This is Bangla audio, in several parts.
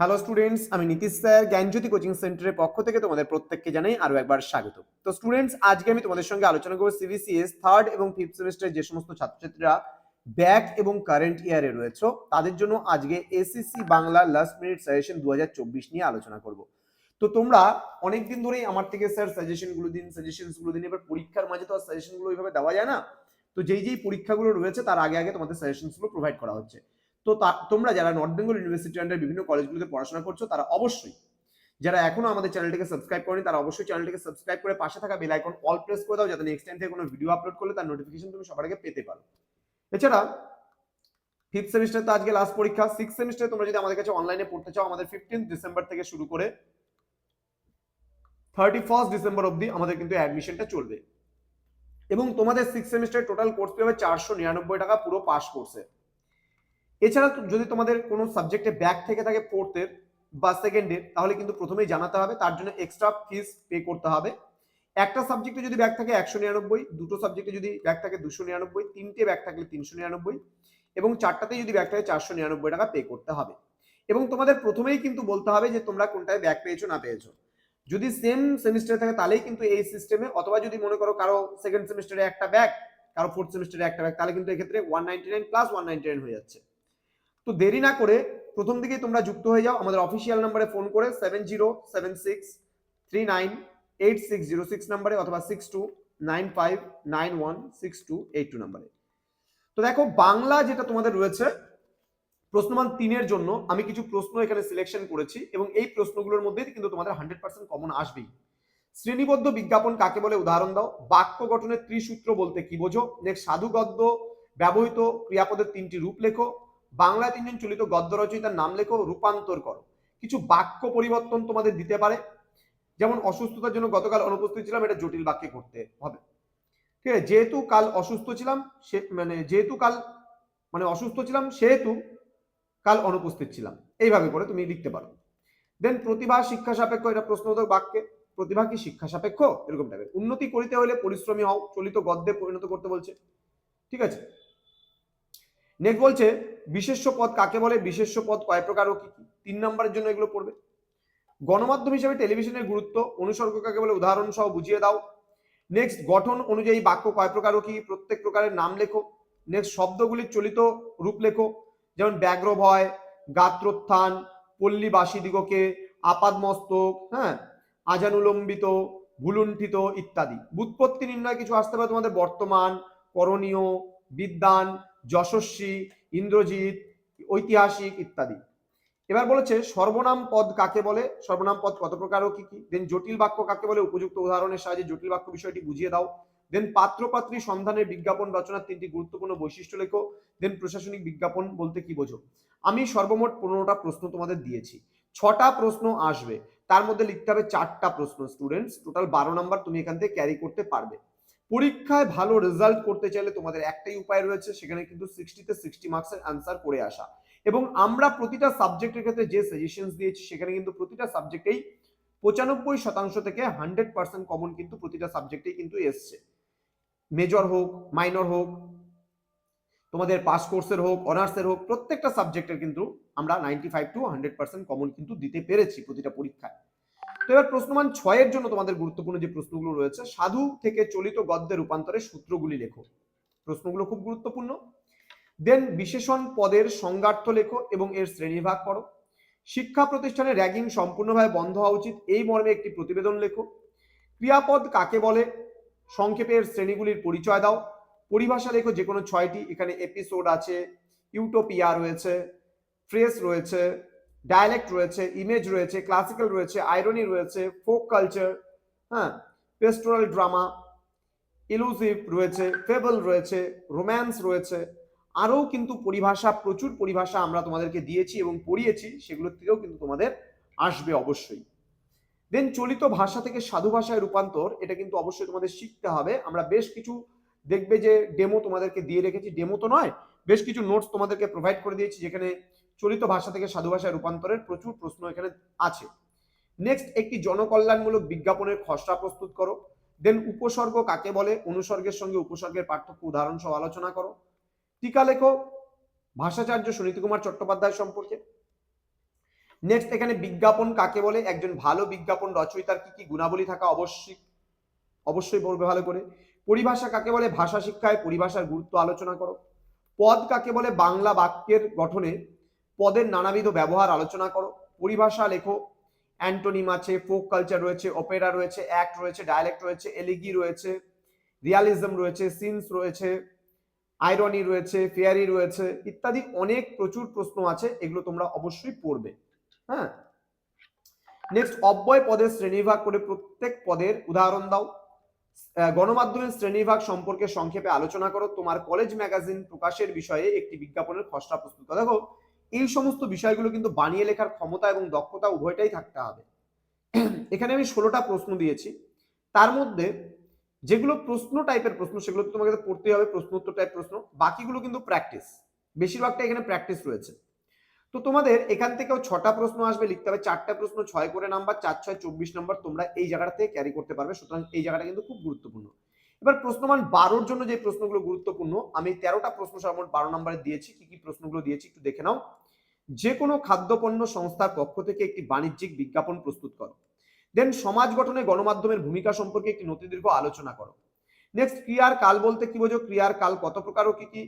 হ্যালো স্টুডেন্টস আমি নীতিশ স্যার, জ্ঞানজ্যোতি কোচিং সেন্টারের পক্ষ থেকে তোমাদের প্রত্যেককে জানাই আরও একবার স্বাগত। তো স্টুডেন্টস আজকে আমি তোমাদের সঙ্গে আলোচনা করব সিবিসিএস থার্ড এবং ফিফথ সেমিস্টারের যে সমস্ত ছাত্রছাত্রীরা ব্যাক এবং কারেন্ট ইয়ারে রয়েছে, তাদের জন্য আজকে SSC Bangla last minute suggestion দু হাজার চব্বিশ নিয়ে আলোচনা করব। তো তোমরা অনেকদিন ধরেই আমার থেকে স্যার সাজেশনগুলো দিন সাজেশনগুলো দিন, এবার পরীক্ষার মাঝে তো আর সাজেশনগুলো ওইভাবে দেওয়া যায় না। তো যেই যেই পরীক্ষাগুলো রয়েছে, তার আগে আগে তোমাদের সাজেশনগুলো প্রোভাইড করা হচ্ছে। তো তোমরা যারা নর্থ বেঙ্গল ইউনিভার্সিটি আন্ডার বিভিন্ন কলেজগুলোতে পড়াশোনা করছ, তারা অবশ্যই, যারা এখনও আমাদের চ্যানেলটিকে সাবস্ক্রাইব করেনি, তারা অবশ্যই চ্যানেলটিকে সাবস্ক্রাইব করে পাশে থাকা বেল আইকন অল প্রেস করে দাও, যাতে নেক্সট টাইম থেকে কোনো ভিডিও আপলোড করলে তার নোটিফিকেশন তুমি সবার আগে পেতে পারো। এছাড়া ফিফথ সেমিস্টার তো আজকে লাস্ট পরীক্ষা সিক্স সেমিস্টারে তোমরা যদি আমাদের কাছে অনলাইনে পড়তে চাও, আমাদের ফিফটিন ডিসেম্বর থেকে শুরু করে থার্টি ফার্স্ট ডিসেম্বর অবধি আমাদের কিন্তু অ্যাডমিশনটা চলবে। এবং তোমাদের সিক্স সেমিস্টার টোটাল কোর্স হবে চারশো নিরানব্বই টাকা, পুরো পাস কোর্সে এছাড়া যদি তোমাদের কোনো সাবজেক্টে ব্যাক থেকে থাকে ফোর্থের বা সেকেন্ডের তাহলে কিন্তু প্রথমেই জানাতে হবে, তার জন্য এক্সট্রা ফিস পে করতে হবে। একটা সাবজেক্টে যদি ব্যাক থাকে একশো নিরানব্বই, দুটো সাবজেক্টে যদি ব্যাক থাকে দুশো নিরানব্বই, তিনটে ব্যাক থাকলে তিনশো নিরানব্বই, এবং চারটাতে যদি ব্যাক থাকে চারশো নিরানব্বই টাকা পে করতে হবে। এবং তোমাদের প্রথমেই কিন্তু বলতে হবে যে তোমরা কোনটায় ব্যাক পেয়েছ, না পেয়েছ। যদি সেম সেমিস্টারে থাকে তাহলেই কিন্তু এই সিস্টেমে অথবা যদি মনে করো কারও সেকেন্ড সেমিস্টারে একটা ব্যাক কারও ফোর্থ সেমিস্টারে একটা ব্যাক তাহলে কিন্তু এক্ষেত্রে one ninety nine plus one ninety nine হয়ে যাচ্ছে। তো দেরি না করে প্রথম দিকেই তোমরা যুক্ত হয়ে যাও। আমাদের অফিসিয়াল নাম্বারে ফোন করে seven zero seven six three nine eight six zero six নাম্বারে অথবা six two nine five nine one six two eight two নাম্বারে তো দেখো, বাংলা যেটা তোমাদের রয়েছে, প্রশ্নমান তিনের জন্য আমি কিছু প্রশ্ন এখানে সিলেকশন করেছি এবং এই প্রশ্নগুলোর মধ্যে কিন্তু তোমাদের হান্ড্রেড পার্সেন্ট কমন আসবেই। শ্রেণীবদ্ধ বিজ্ঞাপন কাকে বলে? উদাহরণ দাও। বাক্য গঠনের ত্রিসূত্র বলতে কি বোঝো? নেক্সট সাধু গদ্য ব্যবহৃত ক্রিয়াপদের তিনটি রূপ লেখো। বাংলা তিনজন চলিত গদ্য রচয়িতার নাম লেখো রূপান্তর করো। কিছু বাক্য পরিবর্তন তোমাদের দিতে পারে। যেমন অসুস্থতার জন্য গতকাল অনুপস্থিত ছিলাম, এটা জটিল বাক্যে করতে হবে। ঠিক আছে, যেহেতু কাল অসুস্থ ছিলাম, সে মানে যেহেতু কাল মানে অসুস্থ ছিলাম, সেহেতু কাল অনুপস্থিত ছিলাম। এইভাবে করে তুমি লিখতে পারো। দেন প্রতিভা শিক্ষা সাপেক্ষ, এটা প্রশ্নবোধক বাক্যে। প্রতিভা কি শিক্ষা সাপেক্ষ? এরকম টাইপের উন্নতি করিতে হলে পরিশ্রমী হও, চলিত গদ্যে পরিণত করতে বলছে। ঠিক আছে নেক্সট বলছে, বিশেষ্য পদ কাকে বলে? বিশেষ্য পদ কয় প্রকার ও কি কি? তিন নম্বরের জন্য এগুলো পড়বে। গণমাধ্যম হিসেবে টেলিভিশনের গুরুত্ব, অনুসর্গ কাকে বলে? উদাহরণ সহ বুঝিয়ে দাও। নেক্সট গঠন অনুযায়ী বাক্য কয় প্রকার ও কি? প্রত্যেক প্রকারের নাম লেখো। নেক্সট শব্দগুলির চলিত রূপ লেখো। যেমন ব্যাঘ্র ভয় গাত্রোত্থান, পল্লীবাসী দিগকে, আপাদমস্তক হ্যাঁ আজানুলম্বিত, ভুলুণ্ঠিত ইত্যাদি। বুৎপত্তি নির্ণয় কিছু আসতে পারে তোমাদের বর্তমান, করণীয়, বিদ্যান যশস্বী, ইন্দ্রজিৎ, ঐতিহাসিক ইত্যাদি। এবার বলেছে, সর্বনাম পদ কাকে বলে? সর্বনাম পদ কত প্রকার ও কি কি? দেন জটিল বাক্য কাকে বলে? উপযুক্ত উদাহরণের সাহায্যে জটিল বাক্য বিষয়টি বুঝিয়ে দাও। দেন পাত্রপাত্রী সন্ধানের বিজ্ঞাপন রচনার তিনটি গুরুত্বপূর্ণ বৈশিষ্ট্য লেখো। দেন প্রশাসনিক বিজ্ঞাপন বলতে কি বোঝো? আমি সর্বমোট পনেরোটা প্রশ্ন তোমাদের দিয়েছি। ছটা প্রশ্ন আসবে। তার মধ্যে লিখতে হবে চারটা প্রশ্ন স্টুডেন্টস টোটাল বারো নাম্বার তুমি এখান থেকে ক্যারি করতে পারবে। পরীক্ষায় ভালো রেজাল্ট করতে চাইলে তোমাদের একটাই উপায় রয়েছে, সেখানে কিন্তু সিক্সটিতে সিক্সটি মার্কসের অ্যান্সার করে আসা। এবং আমরা প্রতিটা সাবজেক্টের ক্ষেত্রে যে সাজেশনস দিয়েছি, সেখানে কিন্তু প্রতিটা সাবজেক্টেই পঁচানব্বই শতাংশ থেকে হান্ড্রেড পার্সেন্ট কমন কিন্তু প্রতিটা সাবজেক্টেই কিন্তু এসছে। মেজর হোক মাইনর হোক, তোমাদের পাস কোর্সের হোক অনার্সের হোক, প্রত্যেকটা সাবজেক্টের কিন্তু আমরা ninety five to hundred percent common কিন্তু দিতে পেরেছি প্রতিটা পরীক্ষায়। তো এবার প্রশ্নমান ছয়ের জন্য তোমাদের গুরুত্বপূর্ণ যে প্রশ্নগুলো রয়েছে, সাধু থেকে চলিত গদ্যে রূপান্তরের সূত্রগুলি লেখো। প্রশ্নগুলো খুব গুরুত্বপূর্ণ। দেন বিশেষণ পদের সংজ্ঞার্থ লেখো এবং এর শ্রেণীভাগ করো। শিক্ষা প্রতিষ্ঠানে র্যাগিং সম্পূর্ণভাবে বন্ধ হওয়া উচিত, এই মর্মে একটি প্রতিবেদন লেখো। ক্রিয়াপদ কাকে বলে, সংক্ষেপে এর শ্রেণীগুলির পরিচয় দাও। পরিভাষা লেখো যে কোনো ছয়টি, এখানে এপিসোড আছে ইউটোপিয়া রয়েছে ফ্রেস রয়েছে ডায়ালেক্ট রয়েছে ইমেজ রয়েছে ক্লাসিক্যাল রয়েছে আইরনি রয়েছে ফোক কালচার হ্যাঁ পেস্টোরাল ড্রামা ইলুসিভ রয়েছে ফেবল রয়েছে রোম্যান্স রয়েছে, আরও কিন্তু পরিভাষা, প্রচুর পরিভাষা আমরা তোমাদেরকে দিয়েছি এবং পড়িয়েছি, সেগুলোর থেকেও কিন্তু তোমাদের আসবে অবশ্যই। দেন চলিত ভাষা থেকে সাধু ভাষায় রূপান্তর, এটা কিন্তু অবশ্যই তোমাদের শিখতে হবে। আমরা বেশ কিছু দেখবে যে ডেমো তোমাদেরকে দিয়ে রেখেছি। ডেমো তো নয়, বেশ কিছু নোটস তোমাদেরকে প্রোভাইড করে দিয়েছি, যেখানে চলিত ভাষা থেকে সাধু ভাষায় রূপান্তরের প্রচুর প্রশ্ন এখানে আছে। নেক্সট একটি জনকল্যাণমূলক বিজ্ঞাপনের খসড়া প্রস্তুত করো। দেন উপসর্গ কাকে বলে? অনুসর্গের সঙ্গে উপসর্গের পার্থক্য উদাহরণ সহ আলোচনা করো। টিকা লেখো ভাষাচার্য সুনীতি কুমার চট্টোপাধ্যায় সম্পর্কে। নেক্সট এখানে বিজ্ঞাপন কাকে বলে? একজন ভালো বিজ্ঞাপন রচয়িতার কি কি গুণাবলী থাকা অবশ্যই অবশ্যই বলবে ভালো করে। পরিভাষা কাকে বলে? ভাষা শিক্ষায় পরিভাষার গুরুত্ব আলোচনা করো। পদ কাকে বলে? বাংলা বাক্যের গঠনে পদের নানাবিধ ব্যবহার আলোচনা করো, পরিভাষা লেখো, অ্যান্টোনিম আছে, ফোক কালচার রয়েছে, অপেরা রয়েছে, অ্যাক্ট রয়েছে, ডায়ালেক্ট রয়েছে, এলিগি রয়েছে, রিয়ালিজম রয়েছে, সিনস রয়েছে, আইরনি রয়েছে, ফেয়ারি রয়েছে, ইত্যাদি অনেক প্রচুর প্রশ্ন আছে, এগুলো তোমরা অবশ্যই পড়বে। হ্যাঁ? নেক্সট অব্যয় পদের শ্রেণীবিভাগ করে প্রত্যেক পদের উদাহরণ দাও। গণমাধ্যমের শ্রেণীবিভাগ সম্পর্কে সংক্ষেপে আলোচনা করো। তোমার কলেজ ম্যাগাজিন প্রকাশের বিষয়ে একটি বিজ্ঞাপনের খসড়া প্রস্তুত দেখো এই সমস্ত বিষয়গুলো কিন্তু বানিয়ে লেখার ক্ষমতা এবং দক্ষতা উভয়টাই থাকতে হবে। এখানে আমি ষোলোটা প্রশ্ন দিয়েছি। তার মধ্যে যেগুলো প্রশ্ন টাইপের প্রশ্ন, সেগুলো তো তোমাকে পড়তে হবে প্রশ্ন উত্তর টাইপ প্রশ্ন, বাকিগুলো কিন্তু প্র্যাকটিস বেশিরভাগটা এখানে প্র্যাকটিস রয়েছে। তো তোমাদের এখান থেকেও ছটা প্রশ্ন আসবে, লিখতে হবে চারটা প্রশ্ন, ছয় করে নাম্বার, চার, ছয়, চব্বিশ নাম্বার, তোমরা এই জায়গাটা থেকে ক্যারি করতে পারবে, সুতরাং এই জায়গাটা কিন্তু খুব গুরুত্বপূর্ণ। এবার প্রশ্নমান বারোর জন্য যে প্রশ্নগুলো গুরুত্বপূর্ণ, আমি তেরোটা প্রশ্ন সর্বমোট বারো নম্বরে দিয়েছি, কি কি প্রশ্নগুলো দিয়েছি একটু দেখে নাও। যে কোনো খাদ্যপণ্য সংস্থার পক্ষ থেকে একটি বাণিজ্যিক বিজ্ঞাপন প্রস্তুত করো। দেন সমাজ গঠনে গণমাধ্যমের ভূমিকা সম্পর্কে একটি নথিদীর্ঘ আলোচনা করো। নেক্সট ক্রিয়ার কাল বলতে কি বোঝো? ক্রিয়ার কাল কত প্রকার ও কি কি?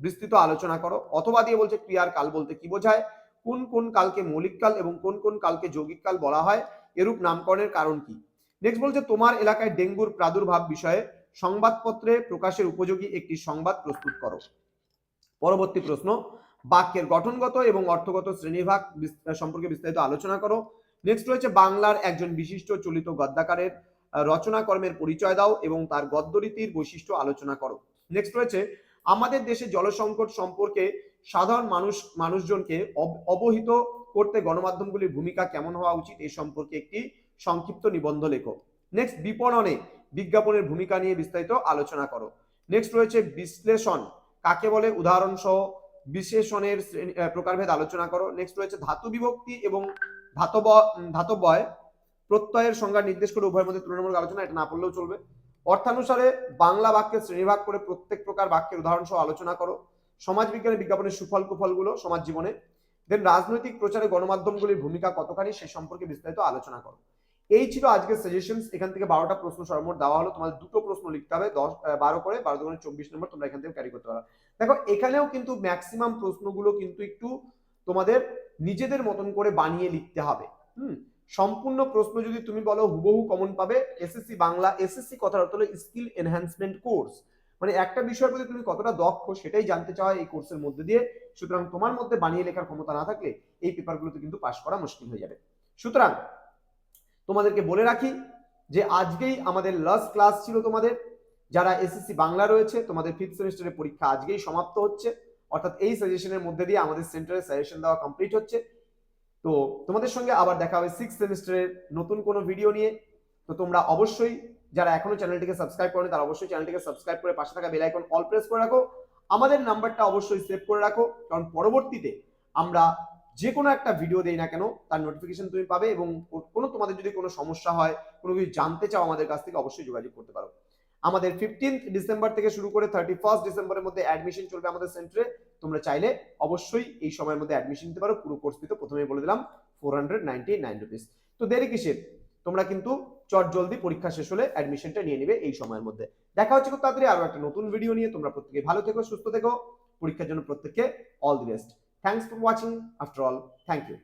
বিস্তৃত আলোচনা করো। অথবা দিয়ে বলছে ক্রিয়ার কাল বলতে কি বোঝায়? কোন কোন কালকে মৌলিক কাল এবং কোন কোন কালকে যৌগিক কাল বলা হয়? এরূপ নামকরণের কারণ কি? নেক্সট বলছে, তোমার এলাকায় ডেঙ্গুর প্রাদুর্ভাব বিষয়ে সংবাদপত্রে প্রকাশের উপযোগী একটি সংবাদ প্রস্তুত করো। পরবর্তী প্রশ্ন বাক্যের গঠনগত এবং অর্থগত শ্রেণীভাগ সম্পর্কে বিস্তারিত আলোচনা করো। নেক্সট রয়েছে বাংলার একজন বিশিষ্ট চলিত গদ্যাকারের রচনা কর্মের পরিচয় দাও এবং তার গদ্যরীতির বৈশিষ্ট্য আলোচনা করো। নেক্সট রয়েছে, আমাদের দেশে জলসংকট সম্পর্কে সাধারণ মানুষ, মানুষজনকে অব- অবহিত করতে গণমাধ্যমগুলির ভূমিকা কেমন হওয়া উচিত এই সম্পর্কে একটি সংক্ষিপ্ত নিবন্ধ লেখো। নেক্সট বিপণনে বিজ্ঞাপনের ভূমিকা নিয়ে বিস্তারিত আলোচনা করো। নেক্সট রয়েছে বিশ্লেষণ, কাকে বলে উদাহরণ সহ বিশেষণের প্রকারভেদ আলোচনা করো। নেক্সট রয়েছে ধাতু বিভক্তি এবং ধাতব, ধাতবয় প্রত্যয়ের সংজ্ঞা নির্দেশ করে উভয়ের মধ্যে তুলনামূলক আলোচনা, এটা না পড়লেও চলবে। অর্থানুসারে বাংলা বাক্যের শ্রেণীভাগ করে প্রত্যেক প্রকার বাক্যের উদাহরণ সহ আলোচনা করো। সমাজ বিজ্ঞানের বিজ্ঞাপনের সুফল কুফলগুলো সমাজ জীবনে। দেন রাজনৈতিক প্রচারে গণমাধ্যমগুলির ভূমিকা কতখানি, সে সম্পর্কে বিস্তারিত আলোচনা করো। এই ছিল আজকের সাজেশনস এখান থেকে বারোটা প্রশ্ন সর্বমোট দেওয়া হলো। তোমাদের দুটো প্রশ্ন লিখতে হবে, দশ বারো করে, বারো দুগুণে চব্বিশ নম্বর তোমরা এখান থেকে ক্যারি করতে পারো। দেখো, এখানেও কিন্তু ম্যাক্সিমাম প্রশ্নগুলো কিন্তু একটু তোমাদের নিজেদের মতন করে বানিয়ে লিখতে হবে। হুম? সম্পূর্ণ প্রশ্ন যদি তুমি বলো, হুবহু কমন পাবে। এসএসসি বাংলা এসএসসি কথার অর্থ হলো স্কিল এনহ্যান্সমেন্ট কোর্স মানে একটা বিষয়ের প্রতি তুমি কতটা দক্ষ সেটাই জানতে চাও এই কোর্সের মধ্যে দিয়ে। সুতরাং তোমার মধ্যে বানিয়ে লেখার ক্ষমতা না থাকলে এই পেপারগুলোতে কিন্তু পাশ করা মুশকিল হয়ে যাবে। সুতরাং তোমাদেরকে বলে রাখি যে আজকেই আমাদের লাস্ট ক্লাস ছিল তোমাদের। যারা এসএসসি বাংলা রয়েছে, তোমাদের ফিফথ সেমিস্টারের পরীক্ষা আজকেই সমাপ্ত হচ্ছে। অর্থাৎ এই সাজেশনের মধ্যে দিয়ে আমাদের সেন্টারে সাজেশন দেওয়া কমপ্লিট হচ্ছে। তো তোমাদের সঙ্গে আবার দেখা হবে সিক্স সেমিস্টারের নতুন কোনো ভিডিও নিয়ে। তো তোমরা অবশ্যই যারা এখনও চ্যানেলটিকে সাবস্ক্রাইব করেনি, তারা অবশ্যই চ্যানেলটিকে সাবস্ক্রাইব করে পাশে থাকা বেল আইকন অল প্রেস করে রাখো। আমাদের নাম্বারটা অবশ্যই সেভ করে রাখো। কারণ পরবর্তীতে আমরা যে কোনো একটা ভিডিও দেই না কেন, তার নোটিফিকেশন তুমি পাবে এবং কোনো তোমাদের যদি কোনো সমস্যা হয়, কোনো কিছু জানতে চাও আমাদের কাছ থেকে, অবশ্যই যোগাযোগ করতে পারো। আমাদের ফিফটিন্থ ডিসেম্বর থেকে শুরু করে থার্টি ফার্স্ট ডিসেম্বরের মধ্যে অ্যাডমিশন চলবে আমাদের সেন্টারে তোমরা চাইলে অবশ্যই এই সময়ের মধ্যে অ্যাডমিশন নিতে পারো। পুরো কোর্স তো প্রথমেই বলে দিলাম four hundred ninety nine rupees তো দেরি কিসের? তোমরা কিন্তু চট জলদি পরীক্ষা শেষ হলে অ্যাডমিশনটা নিয়ে নেবে এই সময়ের মধ্যে। দেখা হচ্ছে খুব তাড়াতাড়ি আরও একটা নতুন ভিডিও নিয়ে। তোমরা প্রত্যেকে ভালো থেকো, সুস্থ থেকো। পরীক্ষার জন্য প্রত্যেককে all the best Thanks for watching. After all, thank you.